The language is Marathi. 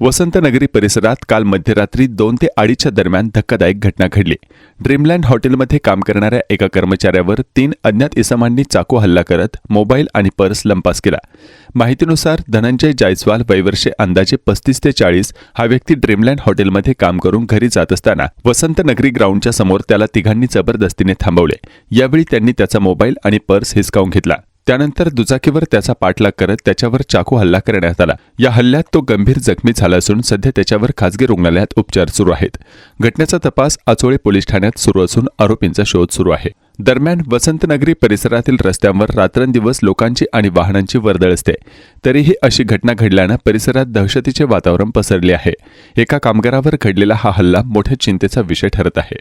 वसंतनगरी परिसरात काल मध्यरात्री दोन ते अडीचच्या दरम्यान धक्कादायक घटना घडली. ड्रीमलँड हॉटेलमध्ये काम करणाऱ्या एका कर्मचाऱ्यावर तीन अज्ञात इसमांनी चाकू हल्ला करत मोबाईल आणि पर्स लंपास केला. माहितीनुसार धनंजय जायस्वाल वयवर्षे अंदाजे पस्तीस ते चाळीस हा व्यक्ती ड्रीमलँड हॉटेलमध्ये काम करून घरी जात असताना वसंतनगरी ग्राउंडच्या समोर त्याला तिघांनी जबरदस्तीने थांबवले. यावेळी त्यांनी त्याचा मोबाईल आणि पर्स हिसकावून घेतला. त्यानंतर दुचाकीवर त्याचा पाठलाग करत त्याच्यावर चाकू हल्ला करण्यात आला. या हल्ल्यात तो गंभीर जखमी झाला असून सध्या त्याच्यावर खासगी रुग्णालयात उपचार सुरू आहेत. घटनेचा तपास आचोळे पोलीस ठाण्यात सुरू असून आरोपींचा शोध सुरू आहे. दरम्यान वसंतनगरी परिसरातील रस्त्यांवर रात्रंदिवस लोकांची आणि वाहनांची वर्दळ असते. तरीही अशी घटना घडल्यानं परिसरात दहशतीचे वातावरण पसरले आहे. एका कामगारावर घडलेला हा हल्ला मोठ्या चिंतेचा विषय ठरत आहे.